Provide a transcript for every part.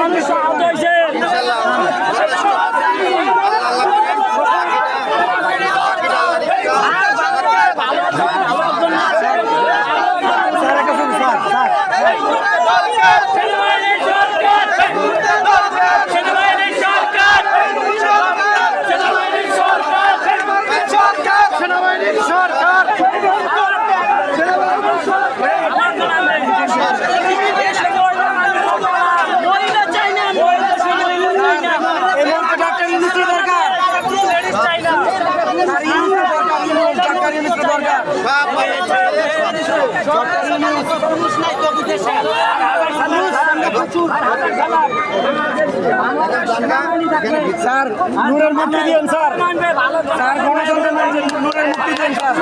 মানুষ আহত হয়েছে। ইউনুসের দরকার ইউনুস ডাক্তার ইউনুসের দরকার স্যার নূরের মুক্তি দিন স্যার স্যার গণতন্ত্রের নূরের মুক্তি দিন স্যার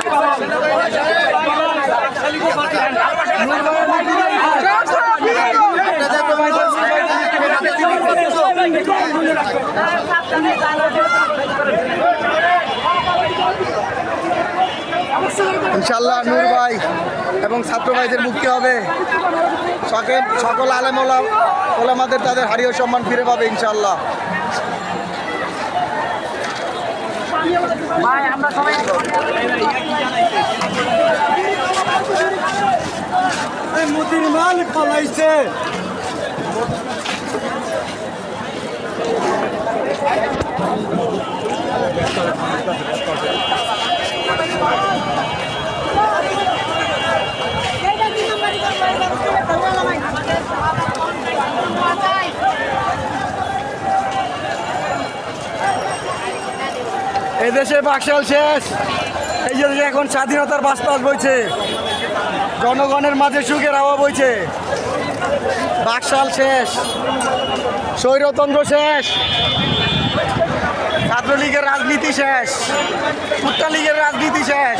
ইনশাল্লাহ নূর ভাই এবং ছাত্র ভাইদের মুক্তি হবে। সকল সকল আলেমোলা ওলামাদের তাদের হারিয়ে সম্মান ফিরে পাবে ইনশাল্লাহ মোদির মালিক পালাইছে। এদেশে বাকশাল শেষ। এই যে এখন স্বাধীনতার বাস্তাস বইছে। জনগণের মাঝে সুখের হাওয়া বইছে। বাকশাল শেষ। স্বৈরতন্ত্র শেষ। ছাত্রলীগের রাজনীতি শেষ। কুত্তা লীগের রাজনীতি শেষ।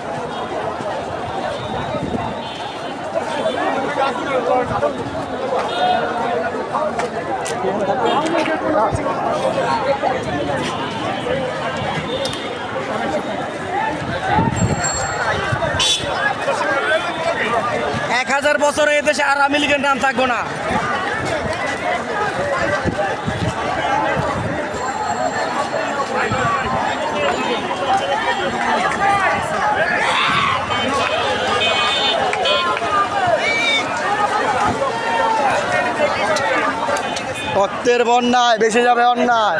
এক হাজার বছরে এদেশে আর আওয়ামী লীগের নাম থাকব না। রক্তের বন্যায় বেঁচে যাবে অন্যায়।